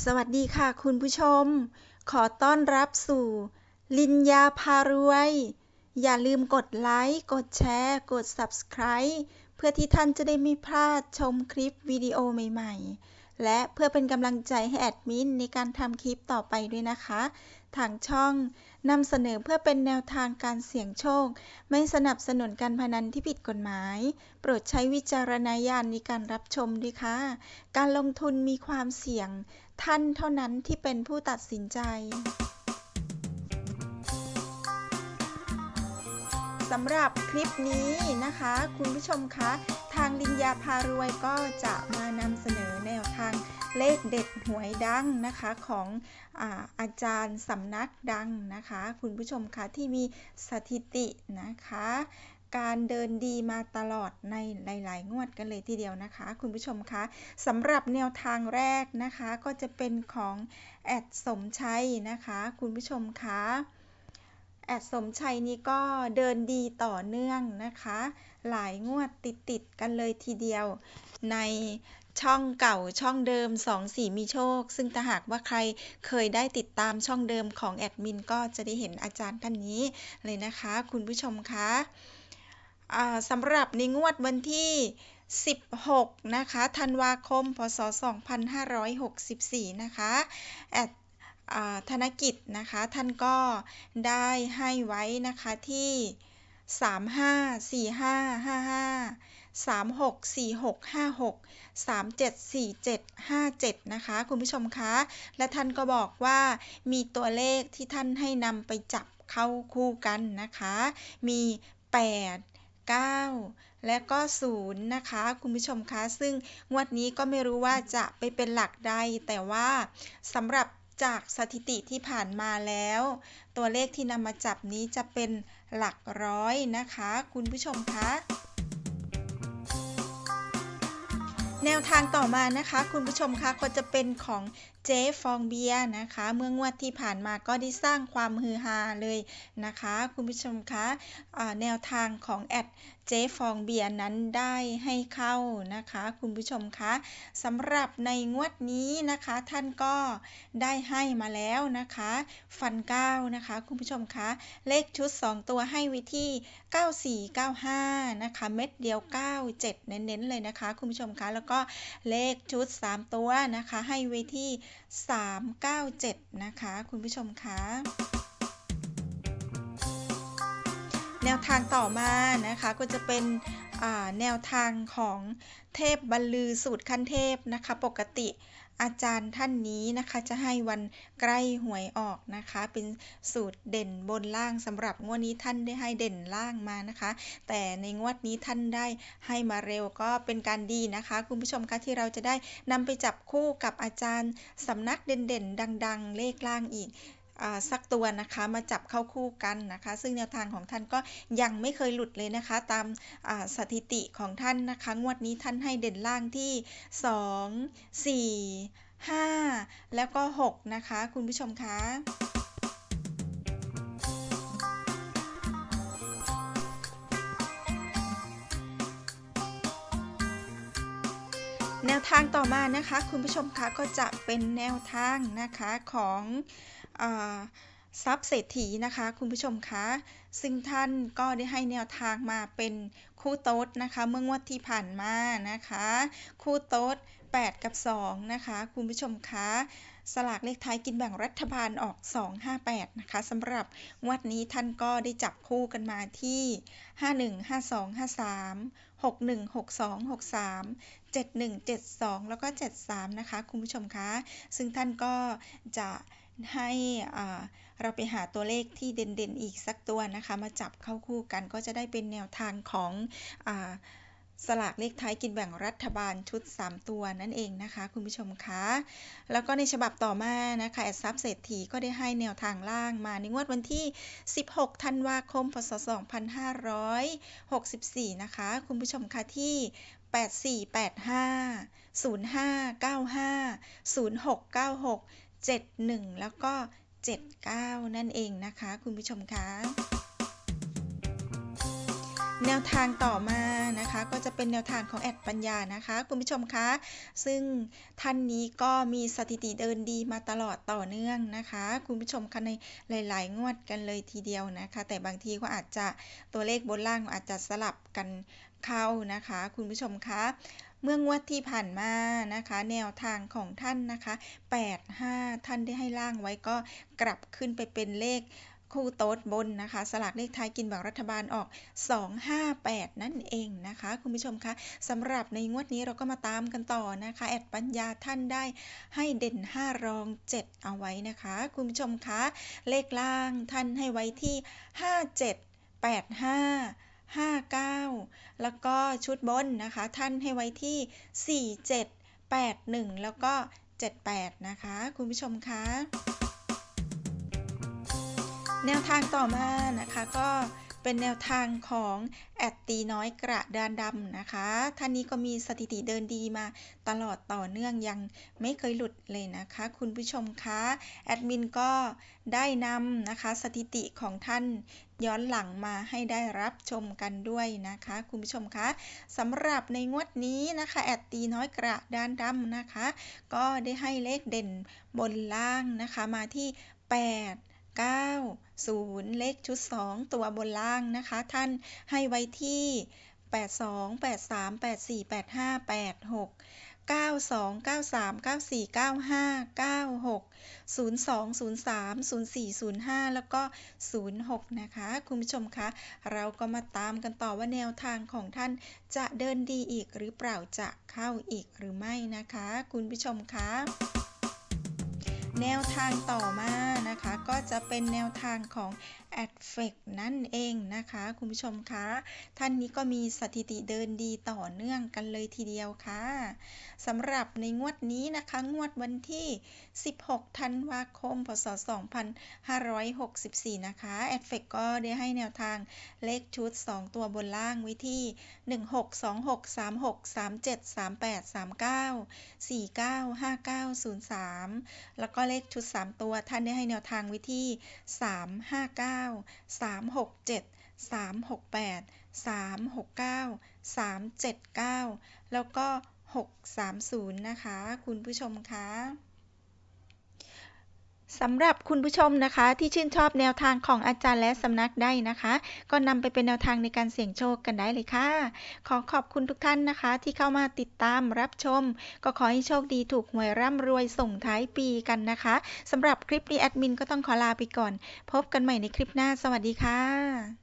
สวัสดีค่ะคุณผู้ชม ขอต้อนรับสู่ ลินยาพารวย อย่าลืมกดไลค์ กดแชร์ กด Subscribe เพื่อที่ท่านจะได้ไม่พลาดชมคลิปวิดีโอใหม่ ๆ และเพื่อเป็นกำลังใจให้แอดมินในการทำคลิปต่อไปด้วยนะคะ ทางช่องนำเสนอเพื่อเป็นแนวทางการเสี่ยงโชค ไม่สนับสนุนการพนันที่ผิดกฎหมาย โปรดใช้วิจารณญาณในการรับชมด้วยค่ะ การลงทุนมีความเสี่ยง ท่านเท่านั้นที่เป็นผู้ตัดสินใจ สำหรับคลิปนี้นะคะ คุณผู้ชมคะ ทางลินยาพารวยก็จะมานำเสนอแนวทางเลขเด็ดหวยดังนะคะของอาอาจารย์สำนักดังนะคะ คุณผู้ชมคะที่มีสถิตินะคะ การเดินดีมาตลอดในหลาย ๆ งวดกันเลยทีเดียวนะคะ คุณผู้ชมคะสำหรับแนวทางแรกนะคะก็จะเป็นของแอดสมชัยนะคะ คุณผู้ชมคะ แอดสมชัยนี้ก็เดินดีต่อเนื่องนะคะ หลายงวดติดๆกันเลยทีเดียว ในช่องเก่าช่องเดิม2สีมีโชค ซึ่งถ้าหากว่าใครเคยได้ติดตามช่องเดิมของแอดมินก็จะได้เห็นอาจารย์ท่านนี้เลยนะคะคุณผู้ชมคะสำหรับในงวดวันที่ 16 นะคะ ธันวาคม พศ 2564 นะคะ แอด ธนกิจนะคะ ท่านก็ได้ให้ไว้นะคะที่ 354555 364656 374757 นะคะ คุณผู้ชมคะ และท่านก็บอกว่ามีตัวเลขที่ท่านให้นำไปจับเข้าคู่กันนะคะ มี 8 9 และก็ 0 นะคะ คุณผู้ชมคะ ซึ่งงวดนี้ก็ไม่รู้ว่าจะไปเป็นหลักใด แต่ว่าสำหรับ จากสถิติที่ผ่านมาแล้ว ตัวเลขที่นำมาจับนี้จะเป็นหลักร้อยนะคะ คุณผู้ชมคะแนวทางต่อมานะคะ คุณผู้ชมคะก็จะเป็นของเจ๊ฟองเบียนะคะ เมื่องวดที่ผ่านมาก็ได้สร้างความฮือฮาเลยนะคะ คุณผู้ชมคะะแนวทางของแอดเจ๊ฟองเบียนั้นได้ให้เข้านะคะ คุณผู้ชมคะสำหรับในงวดนี้นะคะ ท่านก็ได้ให้มาแล้วนะคะ ฟันเก้านะคะ คุณผู้ชมคะ เลขชุด 2 ตัวให้ไว้ที่9495 นะคะ เม็ดเดียว 97 เน้นๆเลยนะคะ คุณผู้ชมคะแล้วก็เลขชุด 3 ตัวนะคะ ให้ไว้ที่397 นะคะ คุณผู้ชมคะแนวทางต่อมานะคะก็จะเป็น แนวทางของเทพบรรลือสูตรขั้นเทพนะคะ ปกติอาจารย์ท่านนี้นะคะจะให้วันใกล้หวยออกนะคะ เป็นสูตรเด่นบนล่างสำหรับงวดนี้ท่านได้ให้เด่นล่างมานะคะ แต่ในงวดนี้ท่านได้ให้มาเร็วก็เป็นการดีนะคะ คุณผู้ชมคะที่เราจะได้นำไปจับคู่กับอาจารย์สำนักเด่นๆ ดัง ๆ เลขล่างอีก สักตัวนะคะมาจับเข้าคู่กันนะคะ ซึ่งแนวทางของท่านก็ยังไม่เคยหลุดเลยนะคะ ตามสถิติของท่านนะคะ งวดนี้ท่านให้เด่นล่างที่ 2 4 5 แล้วก็ 6 นะคะ คุณผู้ชมคะแนวทางต่อมานะคะ คุณผู้ชมคะก็จะเป็นแนวทางนะคะของ ทรัพย์เศรษฐีนะคะคุณผู้ชมคะซึ่งท่านก็ได้ให้แนวทางมาเป็นคู่โต๊ดนะคะเมื่องวดที่ผ่านมานะคะ คู่โต๊ด 8 กับ 2 นะคะ คุณผู้ชมคะสลากเลขท้ายกินแบ่งรัฐบาลออก 258 นะคะสำหรับงวดนี้ท่านก็ได้จับคู่กันมาที่ 51 52 53 61 62 63 71 72 แล้วก็ 73 นะคะ คุณผู้ชมคะ ซึ่งท่านก็จะ ให้เราไปหาตัวเลขที่เด่นๆ อีกสักตัวนะคะ มาจับเข้าคู่กันก็จะได้เป็นแนวทางของอสลากเลขท้ายกินแบ่งรัฐบาลชุด 3 ตัวนั่นเองนะคะ คุณผู้ชมคะ แล้วก็ในฉบับต่อมานะคะแอดซับเศรษฐีก็ได้ให้แนวทางล่างมาในงวดวันที่ 16 ธันวาคม พศ 2564 นะคะ คุณผู้ชมคะที่ 8485 0595 0696 71 แล้วก็ 79 นั่นเองนะคะ คุณผู้ชมคะแนวทางต่อมานะคะก็จะเป็นแนวทางของแอดปัญญานะคะคุณผู้ชมคะซึ่งท่านนี้ก็มีสถิติเดินดีมาตลอดต่อเนื่องนะคะ คุณผู้ชมคะในหลาย ๆ งวดกันเลยทีเดียวนะคะ แต่บางทีก็อาจจะตัวเลขบนล่างอาจจะสลับกัน เข้านะคะ คุณผู้ชมคะเมื่องวดที่ผ่านมานะคะ แนวทางของท่านนะคะ 85 ท่านได้ให้ล่างไว้ก็กลับขึ้นไปเป็นเลขคู่โต๊ดบนนะคะ สลากเลขท้ายกินแบ่งรัฐบาลออก 258 นั่นเองนะคะ คุณผู้ชมคะสำหรับในงวดนี้เราก็มาตามกันต่อนะคะ แอดปัญญาท่านได้ให้เด่น 5 รอง 7 เอาไว้นะคะ คุณผู้ชมคะ เลขล่างท่านให้ไว้ที่ 57 85 59 แล้วก็ชุดบนนะคะ ท่านให้ไว้ที่ 47 81 แล้วก็ 78 นะคะ คุณผู้ชมคะแนวทางต่อมานะคะก็ เป็นแนวทางของแอดตีน้อยกระดานดำนะคะ ท่านนี้ก็มีสถิติเดินดีมาตลอดต่อเนื่องยังไม่เคยหลุดเลยนะคะ คุณผู้ชมคะแอดมินก็ได้นำนะคะสถิติของท่านย้อนหลังมาให้ได้รับชมกันด้วยนะคะ คุณผู้ชมคะสำหรับในงวดนี้นะคะ แอดตีน้อยกระดานดำนะคะ ก็ได้ให้เลขเด่นบนล่างนะคะมาที่ 8 9 0 เลขชุด 2 ตัวบนล่างนะคะ ท่านให้ไว้ที่ 82 83 84 85 86 92 93 94 95 96 02 03 04 05 แล้วก็ 06 นะคะ คุณผู้ชมคะ เราก็มาตามกันต่อว่าแนวทางของท่านจะเดินดีอีกหรือเปล่าจะเข้าอีกหรือไม่นะคะ คุณผู้ชมคะ แนวทางต่อมานะคะ ก็จะเป็นแนวทางของ a d f e c นั่นเองนะคะ คุณผู้ชมคะท่านนี้ก็มีสถิติเดินดีต่อเนื่องกันเลยทีเดียวค่ะสำหรับในงวดนี้นะคะ งวดวันที่ 16 ธันวาคม พศ 2564 นะคะ a d f e c ก็ได้ให้แนวทางเลขชุด 2 ตัวบนล่างไว้ที่ 1626 36 37 38 39 49 59 03 แล้วก็เลขชุด 3 ตัวท่านได้ให้แนวทางไว้ที่ 359 367 368 369 379แล้วก็630นะคะ คุณผู้ชมคะ สำหรับคุณผู้ชมนะคะที่ชื่นชอบแนวทางของอาจารย์และสำนักได้นะคะ ก็นำไปเป็นแนวทางในการเสี่ยงโชคกันได้เลยค่ะ ขอขอบคุณทุกท่านนะคะ ที่เข้ามาติดตามรับชม ก็ขอให้โชคดีถูกหวยร่ำรวยส่งท้ายปีกันนะคะสำหรับคลิปนี้แอดมินก็ต้องขอลาไปก่อน พบกันใหม่ในคลิปหน้าสวัสดีค่ะ